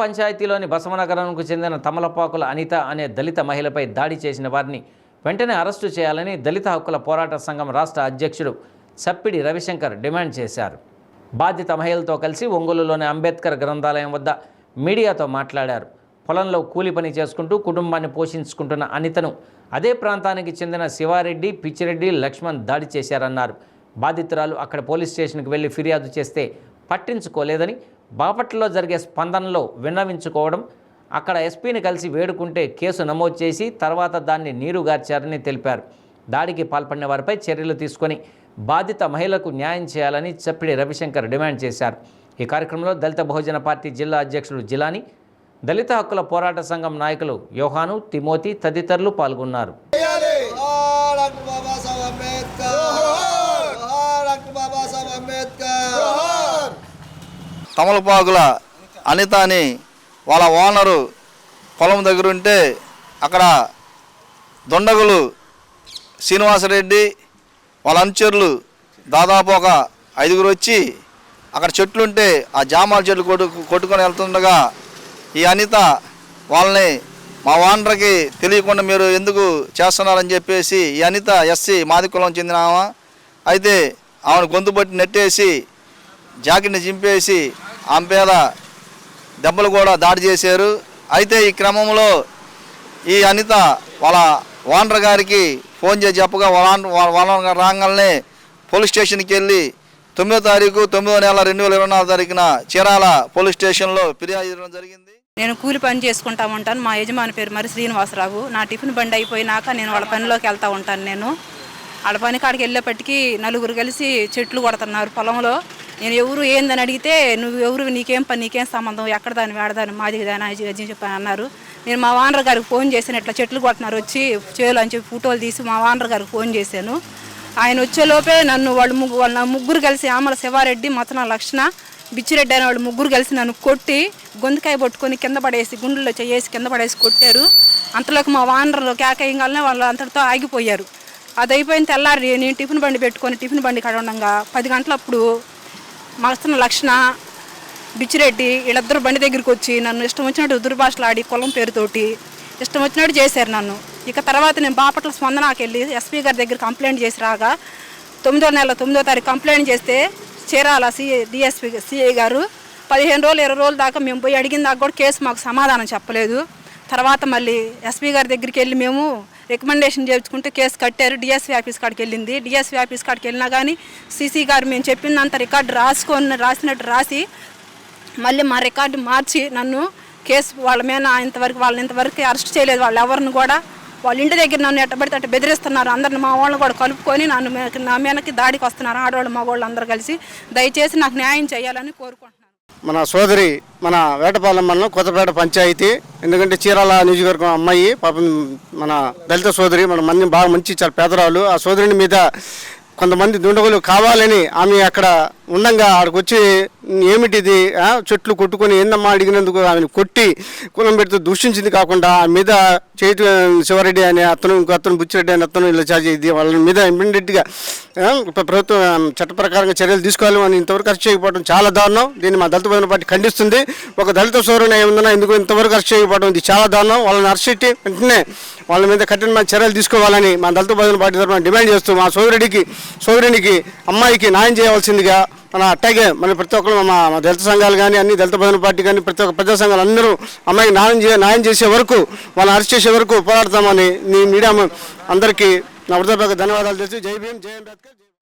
పంచాయతీలోని బసవనగరంకు చెందిన తమలపాకుల అనిత అనే దళిత మహిళపై దాడి చేసిన వారిని వెంటనే అరెస్టు చేయాలని దళిత హక్కుల పోరాట సంఘం రాష్ట్ర అధ్యక్షుడు సప్పిడి రవిశంకర్ డిమాండ్ చేశారు. బాధిత మహిళలతో కలిసి ఒంగోలులోని అంబేద్కర్ గ్రంథాలయం వద్ద మీడియాతో మాట్లాడారు. పొలంలో కూలి పని చేసుకుంటూ కుటుంబాన్ని పోషించుకుంటున్న అనితను అదే ప్రాంతానికి చెందిన శివారెడ్డి పిచ్చిరెడ్డి లక్ష్మణ్ దాడి చేశారన్నారు. బాధితురాలు అక్కడ పోలీస్ స్టేషన్కి వెళ్ళి ఫిర్యాదు చేస్తే పట్టించుకోలేదని బాపట్లలో జరిగే స్పందనలో విన్నవించుకోవడం అక్కడ ఎస్పీని కలిసి వేడుకుంటే కేసు నమోదు చేసి తర్వాత దాన్ని నీరుగార్చారని తెలిపారు. దాడికి పాల్పడిన వారిపై చర్యలు తీసుకొని బాధిత మహిళలకు న్యాయం చేయాలని చెప్పిడి రవిశంకర్ డిమాండ్ చేశారు. ఈ కార్యక్రమంలో దళిత బహుజన పార్టీ జిల్లా అధ్యక్షుడు జిలాని దళిత హక్కుల పోరాట సంఘం నాయకులు యోహాను తిమోతి తదితరులు పాల్గొన్నారు. తమలపాకుల అనిత అని వాళ్ళ ఓనరు పొలం దగ్గర ఉంటే అక్కడ దొండగులు శ్రీనివాసరెడ్డి వాళ్ళ అనుచరులు దాదాపు ఒక ఐదుగురు వచ్చి అక్కడ చెట్లు ఉంటే ఆ జామాల చెట్లు కొట్టు కొట్టుకొని వెళ్తుండగా ఈ అనిత వాళ్ళని మా ఓనర్కి తెలియకుండా మీరు ఎందుకు చేస్తున్నారని చెప్పేసి ఈ అనిత ఎస్సీ మాది కులం చెందిన అయితే ఆమెను గొంతు పట్టి నెట్టేసి జాకెట్ని చింపేసి ఆమె మీద దెబ్బలు కూడా దాడి చేశారు. అయితే ఈ క్రమంలో ఈ అనిత వాళ్ళ ఓనర్ గారికి ఫోన్ చేసి చెప్పగా ఓనర్ గారు రాగానే పోలీస్ స్టేషన్కి వెళ్ళి తొమ్మిదో తారీఖు తొమ్మిదో నెల రెండు వేల ఇరవై నాలుగు తారీఖున చీరాల పోలీస్ స్టేషన్లో ఫిర్యాదు చేయడం జరిగింది. నేను కూలి పని చేసుకుంటా ఉంటాను మా యజమాని పేరు మరి శ్రీనివాసరావు. నా టిఫిన్ బండి అయిపోయినాక నేను వాళ్ళ పనిలోకి వెళ్తూ ఉంటాను నేను. వాళ్ళ పని కాడికి వెళ్ళేప్పటికీ నలుగురు కలిసి చెట్లు కొడుతున్నారు పొలంలో. నేను ఎవరు ఏందని అడిగితే నువ్వు ఎవరు? నీకేం పని నీకేం సంబంధం? ఎక్కడ దాని వేడదాని మాది దాని అది అని చెప్పి అన్నారు. నేను మా వానర్ గారికి ఫోన్ చేశాను. ఇట్లా చెట్లు కొట్టినారు వచ్చి చేయాలని అని చెప్పి ఫోటోలు తీసి మా వానర్ గారికి ఫోన్ చేశాను. ఆయన వచ్చేలోపే నన్ను వాళ్ళు ముగ్గురు వాళ్ళ ముగ్గురు కలిసి ఆమల శివారెడ్డి మొత్తం లక్షణ బిచ్చిరెడ్డి అని వాళ్ళు ముగ్గురు కలిసి నన్ను కొట్టి గొంతుకాయ పట్టుకొని కింద పడేసి గుండెల్లో చేసి కింద పడేసి కొట్టారు. అంతలోకి మా వానర్లు కేకేయగానే వాళ్ళు అంతటితో ఆగిపోయారు. అది అయిపోయిన తెల్లారి నేను టిఫిన్ బండి పెట్టుకొని టిఫిన్ బండి కాడ ఉండగా పది గంటలప్పుడు మస్తున్న లక్షణ బిచ్చిరెడ్డి వీళ్ళిద్దరు బండి దగ్గరికి వచ్చి నన్ను ఇష్టం వచ్చినట్టు దుర్భాషలాడి కులం పేరుతోటి ఇష్టం వచ్చినట్టు చేశారు నన్ను. ఇక తర్వాత నేను బాపట్ల స్పందనకి వెళ్ళి ఎస్పీ గారి దగ్గర కంప్లైంట్ చేసి రాగా తొమ్మిదో నెల తొమ్మిదో తారీఖు కంప్లైంట్ చేస్తే చీరాల సిఏ డిఎస్పీ సిఐ గారు. పదిహేను రోజులు ఇరవై రోజుల దాకా మేము పోయి అడిగిన దాకా కూడా కేసు మాకు సమాధానం చెప్పలేదు. తర్వాత మళ్ళీ ఎస్పీ గారి దగ్గరికి వెళ్ళి మేము రికమెండేషన్ చేయించుకుంటే కేసు కట్టారు. డిఎస్పీ ఆఫీస్ కాడికి వెళ్ళింది. డిఎస్పీ ఆఫీస్ కాడికి వెళ్ళినా కానీ సీసీ గారు మేము చెప్పినంత రికార్డు రాసుకొని రాసినట్టు రాసి మళ్ళీ మా రికార్డు మార్చి నన్ను కేసు వాళ్ళ మీద ఇంతవరకు వాళ్ళని ఇంతవరకు అరెస్ట్ చేయలేదు. వాళ్ళు ఎవరిని కూడా వాళ్ళ ఇంటి దగ్గర నన్ను ఎట్టబడితే అట్ట బెదిరిస్తున్నారు. అందరిని మా వాళ్ళని కూడా కలుపుకొని నన్ను నా మీదకి దాడికి వస్తున్నారు. ఆడవాళ్ళు మగవాళ్ళు అందరూ కలిసి దయచేసి నాకు న్యాయం చేయాలని కోరుకుంటున్నాను. మన సోదరి మన వేటపాలెం మండలం కొత్తపేట పంచాయతీ. ఎందుకంటే చీరాల నియోజకవర్గం అమ్మాయి పాపం మన దళిత సోదరి మన మంది బాగా మంచి చాలా పేదరాలు. ఆ సోదరుని మీద కొంతమంది దుండగులు కావాలని ఆమె అక్కడ ఉండంగా ఆడికి వచ్చి ఏమిటిది చెట్లు కొట్టుకొని ఏందమ్మా అడిగినందుకు ఆమెను కొట్టి కులం పెడుతూ దూషించింది కాకుండా ఆ మీద చేతి శివరెడ్డి అనే అతను ఇంకో అతను బుచ్చిరెడ్డి అనే అతను ఇలా చార్జ్ ఇది వాళ్ళ మీద ఇమ్మీడియట్గా ప్రభుత్వం చట్ట ప్రకారంగా చర్యలు తీసుకోవాలి అని ఇంతవరకు ఖర్చు చేయకపోవడం చాలా దారుణం. దీన్ని మా దళిత బంధువుల పార్టీ ఖండిస్తుంది. ఒక దళిత సోదరుని ఏముందన్నా ఎందుకు ఇంతవరకు ఖర్చు చేయకపోవడం ఇది చాలా దారుణం. వాళ్ళని అరెస్ట్ వెంటనే వాళ్ళ మీద కఠినమైన చర్యలు తీసుకోవాలని మా దళిత బంధువుల పార్టీ తరఫున డిమాండ్ చేస్తూ మా సోదరుడికి సోదరునికి అమ్మాయికి న్యాయం చేయవలసిందిగా మన అట్టాగే మన ప్రతి ఒక్కరు మా దళిత సంఘాలు కానీ అన్ని దళిత బంధువుల పార్టీ కానీ ప్రతి ఒక్క ప్రజా సంఘాలు అందరూ అమ్మాయికి న్యాయం చే న్యాయం చేసే వరకు వాళ్ళని అరెస్ట్ చేసే వరకు పోరాడతామని నీ మీడియా అందరికీ నా హృదయపూర్వక ధన్యవాదాలు తెలిసి. జై భీమ్ జై అంబేద్కర్